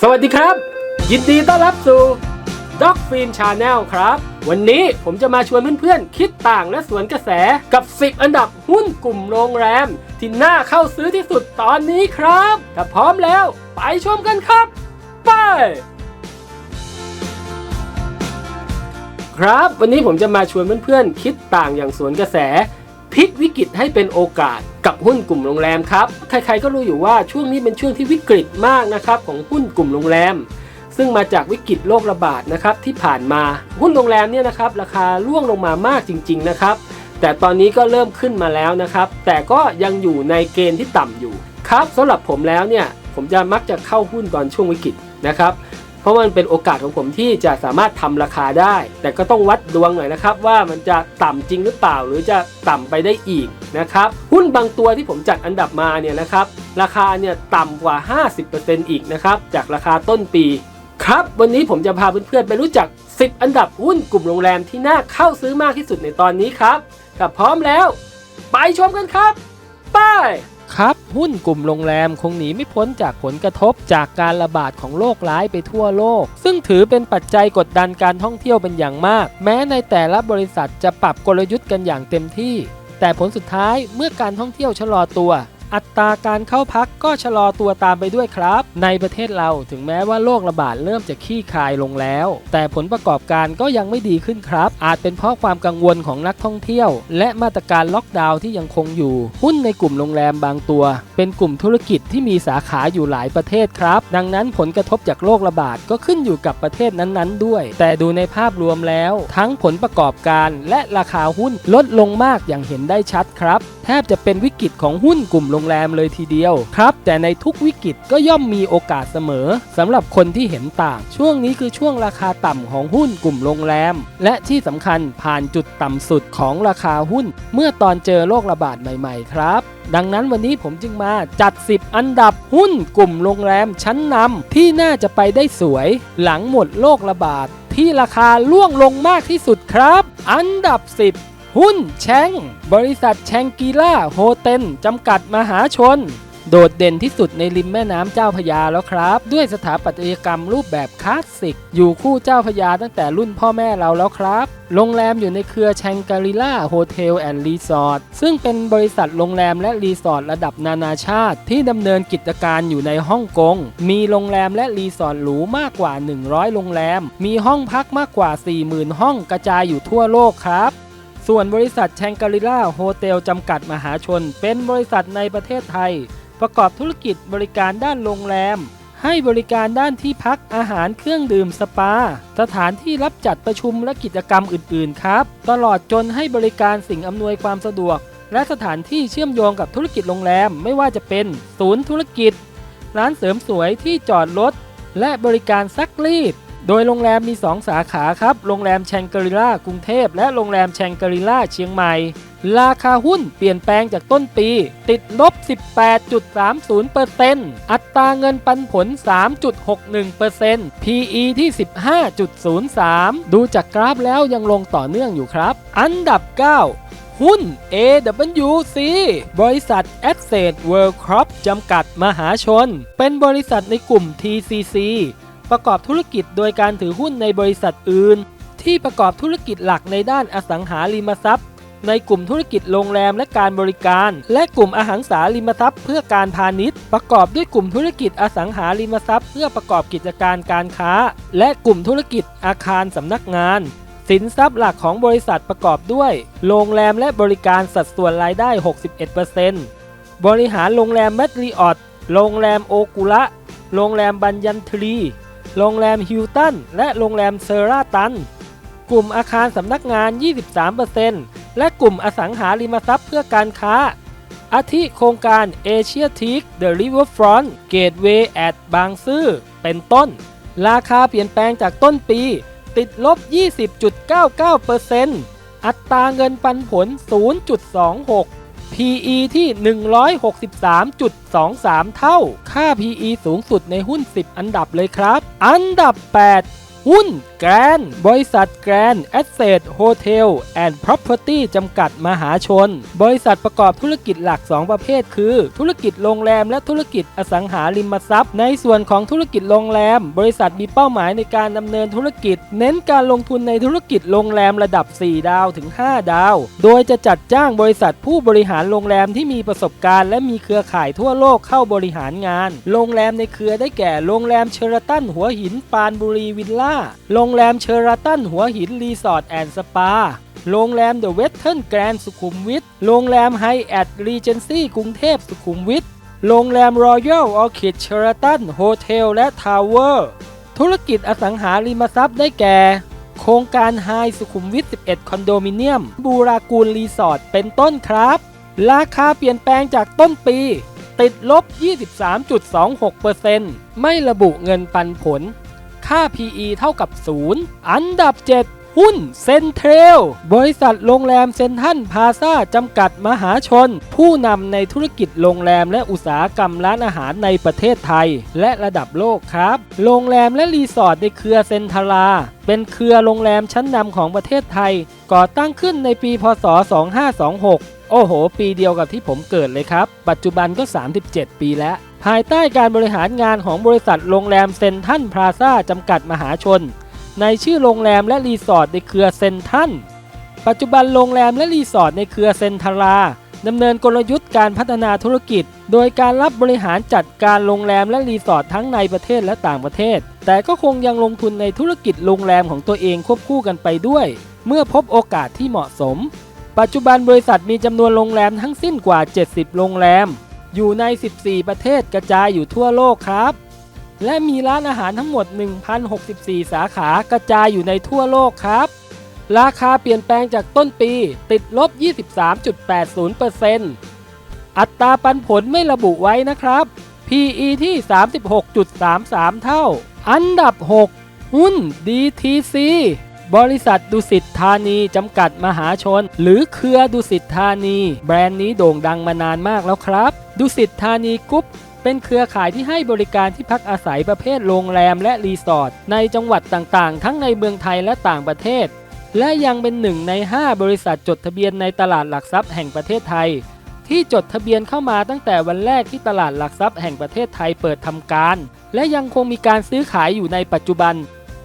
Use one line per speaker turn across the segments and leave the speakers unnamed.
สวัสดีครับ ยินดีต้อนรับสู่ Dog f i n Channel ครับ วันนี้ผมจะมาชวนเพื่อนๆ คิดต่างและสวนกระแสกับ 10 อันดับหุ้นกลุ่มโรงแรม ที่น่าเข้าซื้อที่สุดตอนนี้ครับ ถ้าพร้อมแล้วไปชมกันครับ ไป ครับ วันนี้ผมจะมาชวนเพื่อนๆ คิดต่างอย่างสวนกระแส พลิกวิกฤตให้เป็นโอกาสกับหุ้นกลุ่มโรงแรมครับ ใครๆก็รู้อยู่ว่าช่วงนี้เป็นช่วงที่วิกฤตมากนะครับของหุ้นกลุ่มโรงแรม ซึ่งมาจากวิกฤตโรคระบาดนะครับที่ผ่านมาหุ้นโรงแรมเนี่ยนะครับราคาร่วงลงมามากจริง ๆนะครับ แต่ตอนนี้ก็เริ่มขึ้นมาแล้วนะครับ แต่ก็ยังอยู่ในเกณฑ์ที่ต่ำอยู่ครับสำหรับผมแล้วเนี่ยผมจะมักจะเข้าหุ้นตอนช่วงวิกฤตนะครับ ราะมันเป็นโอกาสของผมที่จะสามารถทำราคาได้ แต่ก็ต้องวัดดวงหน่อยนะครับ ว่ามันจะต่ำจริงหรือเปล่า หรือจะต่ำไปได้อีกนะครับหุ้นบางตัวที่ผมจัดอันดับมาเนี่ยนะครับราคาเนี่ยต่ำกว่า 50%อีกนะครับจากราคาต้นปีครับ วันนี้ผมจะพาเพื่อนๆไปรู้จัก 10 อันดับหุ้นกลุ่มโรงแรมที่น่าเข้าซื้อมากที่สุดในตอนนี้ครับถ้าพร้อมแล้ว ไปชมกันครับ ไป ครับ หุ้นกลุ่มโรงแรมคงหนีไม่พ้นจากผลกระทบจากการระบาดของโรคร้ายไปทั่วโลก ซึ่งถือเป็นปัจจัยกดดันการท่องเที่ยวเป็นอย่างมาก แม้ในแต่ละบริษัทจะปรับกลยุทธ์กันอย่างเต็มที่ แต่ผลสุดท้ายเมื่อการท่องเที่ยวชะลอตัว อัตราการเข้าพักก็ชะลอตัวตามไปด้วยครับ ในประเทศเราถึงแม้ว่าโรคระบาดเริ่มจะขี้คายลงแล้ว แต่ผลประกอบการก็ยังไม่ดีขึ้นครับ อาจเป็นเพราะความกังวลของนักท่องเที่ยว และมาตรการล็อกดาวน์ที่ยังคงอยู่ หุ้นในกลุ่มโรงแรมบางตัว เป็นกลุ่มธุรกิจที่มีสาขาอยู่หลายประเทศครับ ดังนั้นผลกระทบจากโรคระบาดก็ขึ้นอยู่กับประเทศนั้นๆ ด้วย แต่ดูในภาพรวมแล้ว ทั้งผลประกอบการและราคาหุ้นลดลงมากอย่างเห็นได้ชัดครับ แทบจะเป็นวิกฤตของหุ้นกลุ่มโรงแรมเลยทีเดียวครับ แต่ในทุกวิกฤตก็ย่อมมีโอกาสเสมอสำหรับคนที่เห็นต่าง ช่วงนี้คือช่วงราคาต่ำของหุ้นกลุ่มโรงแรม และที่สำคัญผ่านจุดต่ำสุดของราคาหุ้น เมื่อตอนเจอโรคระบาดใหม่ ๆ ครับ ดังนั้นวันนี้ผมจึงมาจัด 10 อันดับหุ้นกลุ่มโรงแรมชั้นนำที่น่าจะไปได้สวย หลังหมดโรคระบาดที่ราคาล่วงลงมากที่สุดครับ อันดับ 10 หุ้นแชงบริษัทแชงกีล่าโฮเทลจำกัดมหาชน โดดเด่นที่สุดในริมแม่น้ำเจ้าพยาแล้วครับ ด้วยสถาปัตยกรรมรูปแบบคลาสสิก อยู่คู่เจ้าพยาตั้งแต่รุ่นพ่อแม่เราแล้วครับ โรงแรมอยู่ในเครือแชงกรีล่าโฮเทลแอนด์รีสอร์ทซึ่งเป็นบริษัทโรงแรมและรีสอร์ทระดับนานาชาติ ที่ดำเนินกิจการอยู่ในฮ่องกง มีโรงแรมและรีสอร์ทหรูมากกว่า 100 โรงแรม มีห้องพักมากกว่า 40,000 ห้องกระจายอยู่ทั่วโลกครับ ส่วนบริษัทแชงกรีล่าโฮเทลจำกัดมหาชน เป็นบริษัทในประเทศไทย ประกอบธุรกิจบริการด้านโรงแรม ให้บริการด้านที่พักอาหารเครื่องดื่มสปา สถานที่รับจัดประชุมและกิจกรรมอื่น ๆ ครับ ตลอดจนให้บริการสิ่งอำนวยความสะดวก และสถานที่เชื่อมโยงกับธุรกิจโรงแรมไม่ว่าจะเป็นศูนย์ธุรกิจ ร้านเสริมสวยที่จอดรถและบริการซักรีด โดยโรงแรมมี 2 สาขาครับ โรงแรมแชงกรีล่ากรุงเทพ และโรงแรมแชงกรีล่าเชียงใหม่ ราคาหุ้นเปลี่ยนแปลงจากต้นปี ติดลบ 18.30%อัตราเงินปันผล 3.61% PE ที่ 15.03 ดูจากกราฟแล้วยังลงต่อเนื่องอยู่ครับ อันดับ 9หุ้น AWC บริษัท Asset World Crop จำกัดมหาชน เป็นบริษัทในกลุ่ม TCC ประกอบธุรกิจโดยการถือหุ้นในบริษัทอื่น ที่ประกอบธุรกิจหลักในด้านอสังหาริมทรัพย์ ในกลุ่มธุรกิจโรงแรมและการบริการ และกลุ่มอหังสาริมทรัพย์ เพื่อการพาณิชย์ ประกอบด้วยกลุ่มธุรกิจอสังหาริมทรัพย์ เพื่อประกอบกิจการการค้า และกลุ่มธุรกิจอาคารสำนักงานสินทรัพย์หลักของบริษัทประกอบด้วย โรงแรมและบริการสัดส่วนรายได้ 61%บริหารโรงแรมแมทริออตโรงแรมโอกุระ โรงแรมบัญญันทรี โรงแรมฮิลตัน และโรงแรมเซอราตัน กลุ่มอาคารสำนักงาน 23%และกลุ่มอสังหาริมทรัพย์เพื่อการค้า อาทิโครงการ Asia t e a k The Riverfront Gateway at บางซื่อ เป็นต้น ราคาเปลี่ยนแปลงจากต้นปี ติดลบ 20.99%อัตราเงินปันผล 0.26 PE ที่ 163.23 เท่า ค่า PE สูงสุดในหุ้น 10 อันดับเลยครับ อันดับ 8 หุ้นแกรนบริษัทแกรนแอสเซทโฮเทลแอนด์ Property จำกัดมหาชน บริษัทประกอบธุรกิจหลัก 2 ประเภท คือ ธุรกิจโรงแรมและธุรกิจอสังหาริมทรัพย์ ในส่วนของธุรกิจโรงแรม บริษัทมีเป้าหมายในการดำเนินธุรกิจ เน้นการลงทุนในธุรกิจโรงแรมระดับ 4 ดาวถึง 5 ดาว โดยจะจัดจ้างบริษัทผู้บริหารโรงแรมที่มีประสบการณ์และมีเครือข่ายทั่วโลกเข้าบริหารงาน โรงแรมในเครือได้แก่โรงแรมเชอราตันหัวหินปานบุรีวิลล่าโรงแรมเชอราตันหัวหินรีสอร์ทแอนด์สปา โรงแรมเดอะเวสเทิร์นแกรนด์สุขุมวิท โรงแรมไฮแอทรีเจนซี่กรุงเทพสุขุมวิท โรงแรมรอยัลออคิดเชอราตันโฮเทลและทาวเวอร์ ธุรกิจอสังหาริมทรัพย์ได้แก่ โครงการไฮสุขุมวิท 11 คอนโดมิเนียม บูรากูลรีสอร์ท เป็นต้นครับ ราคาเปลี่ยนแปลงจากต้นปีติดลบ 23.26%ไม่ระบุเงินปันผล ค่า PE เท่ากับ 0 อันดับ 7 หุ้นเซนเทรล บริษัทโรงแรมเซนทันพาซาจำกัดมหาชน ผู้นำในธุรกิจโรงแรมและอุตสาหกรรมร้านอาหารในประเทศไทย และระดับโลกครับ โรงแรมและรีสอร์ทในเครือเซนทารา เป็นเครือโรงแรมชั้นนำของประเทศไทย ก่อตั้งขึ้นในปี พศ 2526 โอ้โห ปีเดียวกับที่ผมเกิดเลยครับ ปัจจุบันก็ 37 ปีแล้ว ภายใต้การบริหารงานของบริษัทโรงแรมเซนทันพลาซาจำกัดมหาชน ในชื่อโรงแรมและรีสอร์ทในเครือเซนทันปัจจุบันโรงแรมและรีสอร์ทในเครือเซนทาราดำเนินกลยุทธ์การพัฒนาธุรกิจ โดยการรับบริหารจัดการโรงแรมและรีสอร์ททั้งในประเทศและต่างประเทศ แต่ก็คงยังลงทุนในธุรกิจโรงแรมของตัวเองควบคู่กันไปด้วย เมื่อพบโอกาสที่เหมาะสม ปัจจุบันบริษัทมีจำนวนโรงแรมทั้งสิ้นกว่า 70 โรงแรม อยู่ใน 14 ประเทศกระจายอยู่ทั่วโลกครับ และมีร้านอาหารทั้งหมด 1,064 สาขากระจายอยู่ในทั่วโลกครับ ราคาเปลี่ยนแปลงจากต้นปีติดลบ 23.80%อัตราปันผลไม่ระบุไว้นะครับ PE ที่ 36.33 เท่า อันดับ 6 หุ้น DTC บริษัทดุสิตธานีจำกัดมหาชน หรือเครือดุสิตธานี แบรนด์นี้โด่งดังมานานมากแล้วครับ ดุสิตธานีกรุ๊ปเป็นเครือข่ายที่ให้บริการที่พักอาศัยประเภทโรงแรมและรีสอร์ทในจังหวัดต่างๆ ทั้งในเมืองไทยและต่างประเทศ และยังเป็นหนึ่งใน 5 บริษัทจดทะเบียนในตลาดหลักทรัพย์แห่งประเทศไทย ที่จดทะเบียนเข้ามาตั้งแต่วันแรกที่ตลาดหลักทรัพย์แห่งประเทศไทยเปิดทำการ และยังคงมีการซื้อขายอยู่ในปัจจุบัน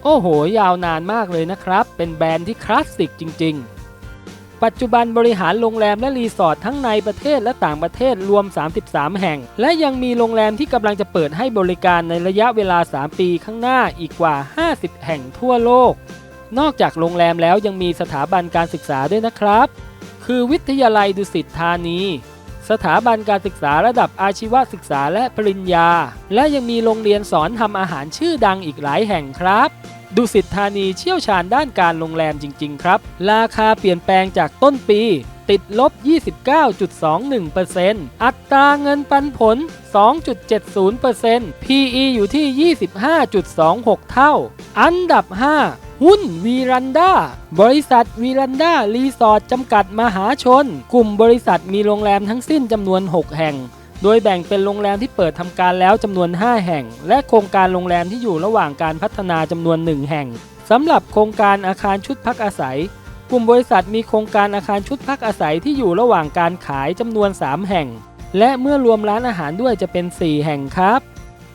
โอ้โห ยาวนานมากเลยนะครับ เป็นแบรนด์ที่คลาสสิกจริง ๆ ปัจจุบันบริหารโรงแรมและรีสอร์ททั้งในประเทศและต่างประเทศรวม 33 แห่ง และยังมีโรงแรมที่กำลังจะเปิดให้บริการในระยะเวลา 3 ปีข้างหน้าอีกกว่า 50 แห่งทั่วโลก นอกจากโรงแรมแล้วยังมีสถาบันการศึกษาด้วยนะครับ คือวิทยาลัยดุสิตธานี สถาบันการศึกษาระดับอาชีวศึกษาและปริญญา และยังมีโรงเรียนสอนทำอาหารชื่อดังอีกหลายแห่งครับดุสิตธานีเชี่ยวชาญด้านการโรงแรมจริง ๆ ครับ ราคาเปลี่ยนแปลงจากต้นปี ติดลบ 29.21%อัตราเงินปันผล 2.70% PE อยู่ที่ 25.26 เท่า อันดับ 5 หุ้นวีรันดาบริษัทวีรันดารีสอร์ทจำกัดมหาชน กลุ่มบริษัทมีโรงแรมทั้งสิ้นจำนวน 6 แห่ง โดยแบ่งเป็นโรงแรมที่เปิดทำการแล้วจำนวน 5 แห่ง และโครงการโรงแรมที่อยู่ระหว่างการพัฒนาจำนวน 1 แห่งสำหรับโครงการอาคารชุดพักอาศัย กลุ่มบริษัทมีโครงการอาคารชุดพักอาศัยที่อยู่ระหว่างการขายจำนวน 3 แห่ง และเมื่อรวมร้านอาหารด้วยจะเป็น 4 แห่งครับ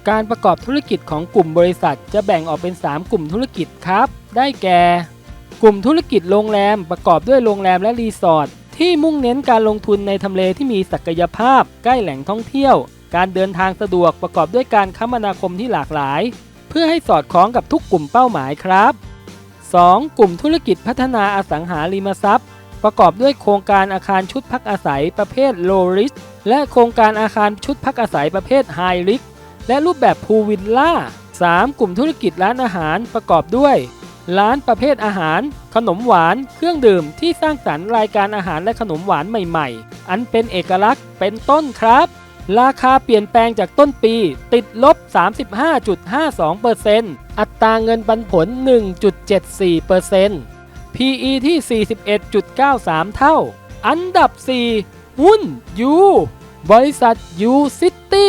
การประกอบธุรกิจของกลุ่มบริษัทจะแบ่งออกเป็น 3 กลุ่มธุรกิจครับ ได้แก่ กลุ่มธุรกิจโรงแรมประกอบด้วยโรงแรมและรีสอร์ทที่มุ่งเน้นการลงทุนในทำเลที่มีศักยภาพ ใกล้แหล่งท่องเที่ยว การเดินทางสะดวกประกอบด้วยการคมนาคมที่หลากหลาย เพื่อให้สอดคล้องกับทุกกลุ่มเป้าหมายครับ 2. กลุ่มธุรกิจพัฒนาอสังหาริมทรัพย์ ประกอบด้วยโครงการอาคารชุดพักอาศัยประเภท low risk และโครงการอาคารชุดพักอาศัยประเภท high risk และรูปแบบพูลวิลล่า 3. กลุ่มธุรกิจร้านอาหารประกอบด้วย ร้านประเภทอาหาร ขนมหวาน เครื่องดื่มที่สร้างสรรค์รายการอาหารและขนมหวานใหม่ๆ อันเป็นเอกลักษณ์เป็นต้นครับ ราคาเปลี่ยนแปลงจากต้นปี ติดลบ 35.52%อัตราเงินปันผล 1.74% PE ที่ 41.93 เท่า อันดับ 4 หุ้น U บริษัท U City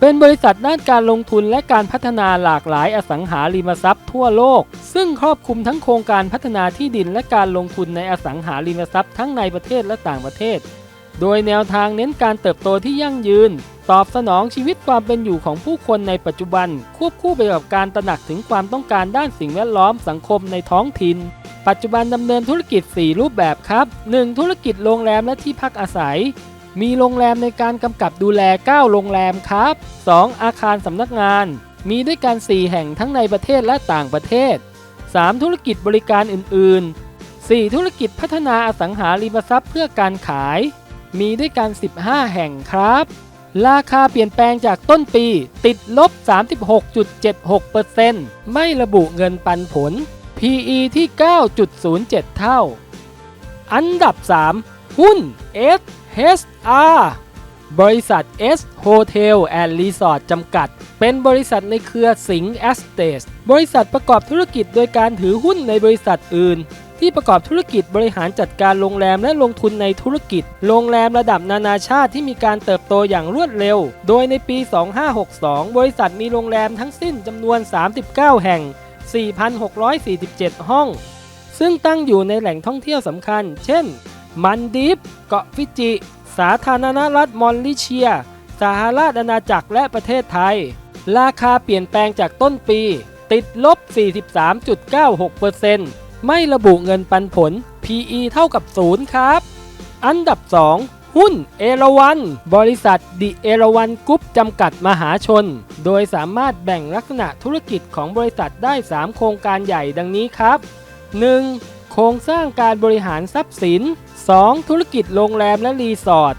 เป็นบริษัทด้านการลงทุนและการพัฒนาหลากหลายอสังหาริมทรัพย์ทั่วโลก ซึ่งครอบคลุมทั้งโครงการพัฒนาที่ดินและการลงทุนในอสังหาริมทรัพย์ทั้งในประเทศและต่างประเทศ โดยแนวทางเน้นการเติบโตที่ยั่งยืน ตอบสนองชีวิตความเป็นอยู่ของผู้คนในปัจจุบัน ควบคู่ไปกับการตระหนักถึงความต้องการด้านสิ่งแวดล้อมสังคมในท้องถิ่น ปัจจุบันดำเนินธุรกิจ 4 รูปแบบครับ 1. ธุรกิจโรงแรมและที่พักอาศัย มีโรงแรมในการกำกับดูแล 9 โรงแรมครับ 2. อาคารสำนักงาน มีด้วยกัน 4 แห่งทั้งในประเทศและต่างประเทศ 3. ธุรกิจบริการอื่น ๆ 4. ธุรกิจพัฒนาอสังหาริมทรัพย์เพื่อการขาย มีด้วยกัน 15 แห่งครับ ราคาเปลี่ยนแปลงจากต้นปี ติดลบ 36.76%ไม่ระบุเงินปันผล PE ที่ 9.07 เท่า อันดับ 3 หุ้น HR บริษัท S Hotel and Resort จำกัด เป็นบริษัทในเครือสิงห์ Estate บริษัทประกอบธุรกิจโดยการถือหุ้นในบริษัทอื่น ที่ประกอบธุรกิจบริหารจัดการโรงแรมและลงทุนในธุรกิจ โรงแรมระดับนานาชาติที่มีการเติบโตอย่างรวดเร็ว โดยในปี 2562 บริษัทมีโรงแรมทั้งสิ้นจำนวน 39 แห่ง 4,647 ห้อง ซึ่งตั้งอยู่ในแหล่งท่องเที่ยวสำคัญ เช่น มันดิฟ เกาะฟิจิ สาธารณรัฐมอลลิเชีย สหราชอาณาจักรและประเทศไทย ราคาเปลี่ยนแปลงจากต้นปี ติดลบ 43.96%ไม่ระบุเงินปันผล PE เท่ากับ 0 ครับ อันดับ 2 หุ้นเอราวัน บริษัทดิเอราวันกรุ๊ปจำกัดมหาชน โดยสามารถแบ่งลักษณะธุรกิจของบริษัทได้ 3 โครงการใหญ่ดังนี้ครับ 1. โครงสร้างการบริหารทรัพย์สิน 2. ธุรกิจโรงแรมและรีสอร์ท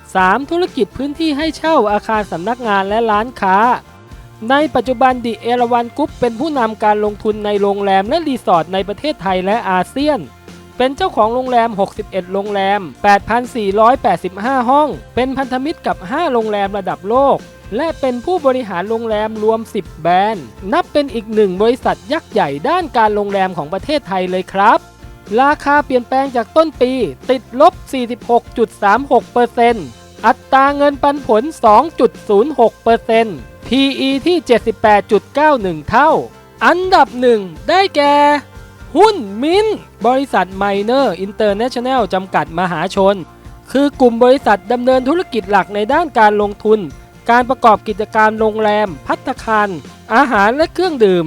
3. ธุรกิจพื้นที่ให้เช่าอาคารสำนักงานและร้านค้า ในปัจจุบันดิเอราวันกรุ๊ปเป็นผู้นำการลงทุนในโรงแรมและรีสอร์ทในประเทศไทยและอาเซียน เป็นเจ้าของโรงแรม 61 โรงแรม 8,485 ห้อง เป็นพันธมิตรกับ 5 โรงแรมระดับโลก และเป็นผู้บริหารโรงแรมรวม 10 แบรนด์ นับเป็นอีกหนึ่งบริษัทยักษ์ใหญ่ด้านการโรงแรมของประเทศไทยเลยครับ ราคาเปลี่ยนแปลงจากต้นปี ติดลบ 46.36%อัตราเงินปันผล 2.06% PE ที่ 78.91 เท่า อันดับหนึ่งได้แก่ หุ้นมินบริษัทไมเนอร์อินเตอร์เนชั่นแนลจำกัดมหาชน คือกลุ่มบริษัทดำเนินธุรกิจหลักในด้านการลงทุน การประกอบกิจการโรงแรม พัตตาคารอาหารและเครื่องดื่ม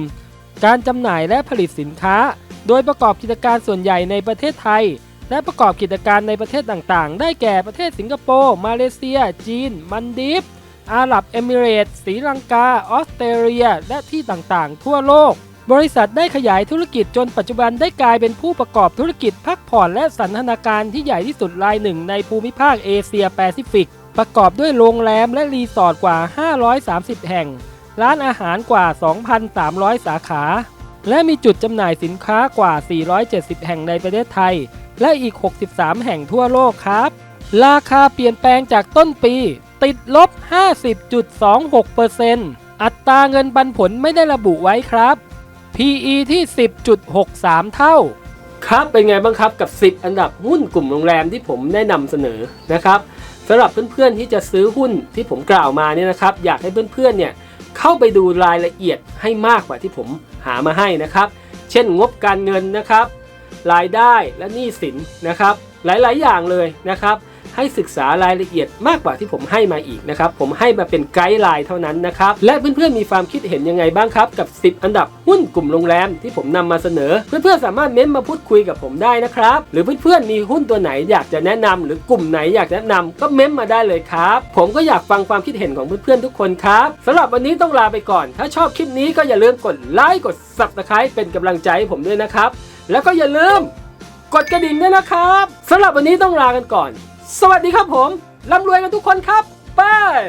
การจำหน่ายและผลิตสินค้า โดยประกอบกิจการส่วนใหญ่ในประเทศไทย และประกอบกิจการในประเทศต่างๆ ได้แก่ประเทศสิงคโปร์ มาเลเซีย จีน มันดีฟอาหรับเอมิเรตส์ศรีลังกา ออสเตรเลีย และที่ต่างๆ ทั่วโลก บริษัทได้ขยายธุรกิจจนปัจจุบันได้กลายเป็นผู้ประกอบธุรกิจพักผ่อนและสันทนาการที่ใหญ่ที่สุดรายหนึ่งในภูมิภาคเอเชียแปซิฟิก ประกอบด้วยโรงแรมและรีสอร์ทกว่า 530 แห่ง ร้านอาหารกว่า 2,300 สาขา และมีจุดจำหน่ายสินค้ากว่า 470 แห่งในประเทศไทย และอีก 63 แห่งทั่วโลกครับ ราคาเปลี่ยนแปลงจากต้นปี ติดลบ 50.26%อัตราเงินปันผลไม่ได้ระบุไว้ครับ PE ที่ 10.63 เท่า ครับเป็นไงบ้างครับกับ 10 อันดับหุ้นกลุ่มโรงแรมที่ผมได้นำเสนอนะครับสำหรับเพื่อนๆที่จะซื้อหุ้นที่ผมกล่าวมาเนี่ยนะครับ อยากให้เพื่อนๆเนี่ยเข้าไปดูรายละเอียดให้มากกว่าที่ผม หามาให้นะครับ เช่นงบการเงินนะครับ รายได้และหนี้สินนะครับ หลายๆ อย่างเลยนะครับ ให้ศึกษารายละเอียดมากกว่าที่ผมให้มาอีกนะครับ ผมให้มาเป็นไกด์ไลน์เท่านั้นนะครับ และเพื่อนๆมีความคิดเห็นยังไงบ้างครับกับ 10 อันดับหุ้นกลุ่มโรงแรมที่ผมนำมาเสนอ เพื่อนๆสามารถเม้นต์มาพูดคุยกับผมได้นะครับ หรือเพื่อนๆมีหุ้นตัวไหนอยากจะแนะนำหรือกลุ่มไหนอยากแนะนำก็เม้นต์มาได้เลยครับ ผมก็อยากฟังความคิดเห็นของเพื่อนๆทุกคนครับสำหรับวันนี้ต้องลาไปก่อน ถ้าชอบคลิปนี้ก็อย่าลืมกดไลค์กด subscribe เป็นกำลังใจให้ผมด้วยนะครับ แล้วก็อย่าลืมกดกระดิ่งด้วยนะครับสำหรับวันนี้ต้องลากันก่อน สวัสดีครับผมร่ำรวยกันทุกคนครับบาย